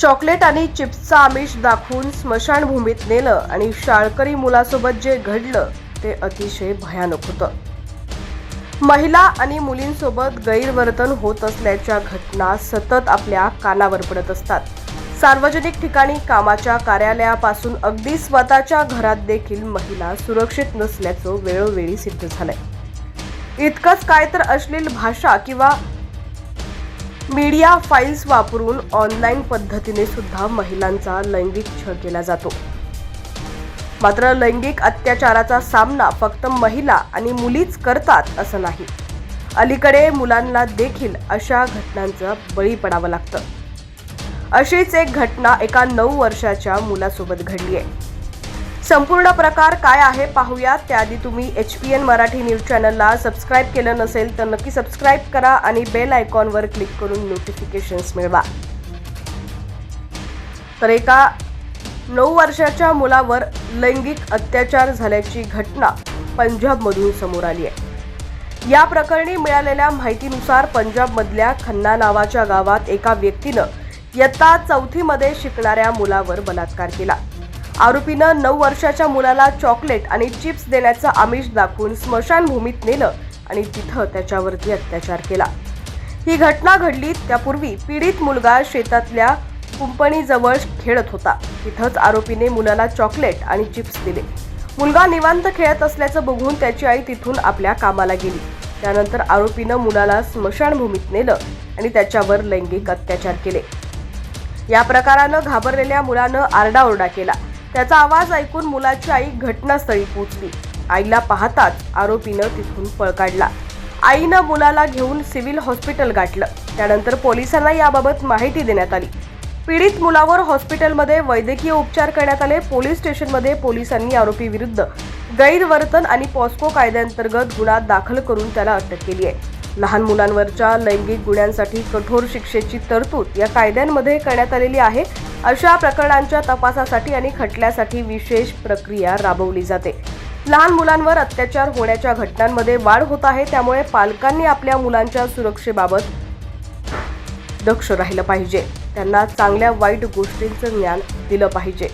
Chocolate आणि चिप्सचा आमिष दाखवून स्मशानभूमीत नेलं आणि शाळकरी मुलासोबत जे घडलं ते अतिशय भयानक होतं. महिला आणि मुलींसोबत गैरवर्तन होत असल्याच्या घटना सतत आपल्या कानावर पडत असतात. सार्वजनिक ठिकाणी कामाच्या कार्यालयापासून अगदी स्वतःच्या घरात देखील महिला सुरक्षित नसल्याचं वेळोवेळी सिद्ध झालंय. इतकंच काय तर अश्लील भाषा किंवा मीडिया फाईल्स वापरून ऑनलाईन पद्धतीने सुद्धा महिलांचा लैंगिक छळ केला जातो. मात्र लैंगिक अत्याचाराचा सामना फक्त महिला आणि मुलीच करतात असं नाही. अलीकडे मुलांना देखील अशा घटनांचं बळी पडावं लागतं. अशीच एक घटना एका नऊ वर्षाच्या मुलासोबत घडली आहे संपूर्ण प्रकार काय आहे पाहूयात. त्याआधी तुम्ही H P N Marathi news चॅनलला सबस्क्राईब केलं नसेल तर नक्की सबस्क्राईब करा आणि बेल आयकॉनवर क्लिक करून नोटिफिकेशन्स मिळवा. तर एका नऊ वर्षाच्या मुलावर लैंगिक अत्याचार झाल्याची घटना पंजाबमधून समोर आली आहे. या प्रकरणी मिळालेल्या माहितीनुसार पंजाबमधल्या खन्ना नावाच्या गावात एका व्यक्तीनं इयत्ता चौथीमध्ये शिकणाऱ्या मुलावर बलात्कार केला. आरोपीनं नऊ वर्षाच्या मुलाला चॉकलेट आणि चिप्स देण्याचं आमिष दाखवून स्मशानभूमीत नेलं आणि तिथं त्याच्यावरती अत्याचार केला. ही घटना घडली त्यापूर्वी पीडित मुलगा शेतातल्या कुंपणीजवळ खेळत होता. तिथंच आरोपीने मुलाला चॉकलेट आणि चिप्स दिले. मुलगा निवांत खेळत असल्याचं बघून त्याची आई तिथून आपल्या कामाला गेली. त्यानंतर आरोपीनं मुलाला स्मशानभूमीत नेलं आणि त्याच्यावर लैंगिक अत्याचार केले. या प्रकारानं घाबरलेल्या मुलानं आरडाओरडा केला. त्याचा आवाज ऐकून मुलाची आई घटनास्थळी पोहोचली. आईला पाहताच आरोपीनं तिथून पळ काढला. आईनं मुलाला घेऊन सिव्हिल हॉस्पिटल गाठलं. त्यानंतर पोलिसांना याबाबत माहिती देण्यात आली. पीडित मुलावर हॉस्पिटलमध्ये वैद्यकीय उपचार करण्यात आले. पोलीस स्टेशनमध्ये पोलिसांनी आरोपी विरुद्ध गैरवर्तन आणि पॉस्को कायद्यांतर्गत गुन्हा दाखल करून त्याला अटक केली आहे. लहान मुलांवरच्या लैंगिक गुन्ह्यांसाठी कठोर शिक्षेची तरतूद या कायद्यांमध्ये करण्यात आलेली आहे. अशा प्रकरणांच्या तपासासाठी आणि खटल्यासाठी विशेष प्रक्रिया राबवली जाते. लहान मुलांवर अत्याचार होण्याच्या घटनांमध्ये वाढ होत आहे. त्यामुळे पालकांनी आपल्या मुलांच्या सुरक्षेबाबत दक्ष राहिलं पाहिजे. त्यांना चांगल्या वाईट गोष्टींचं ज्ञान दिलं पाहिजे.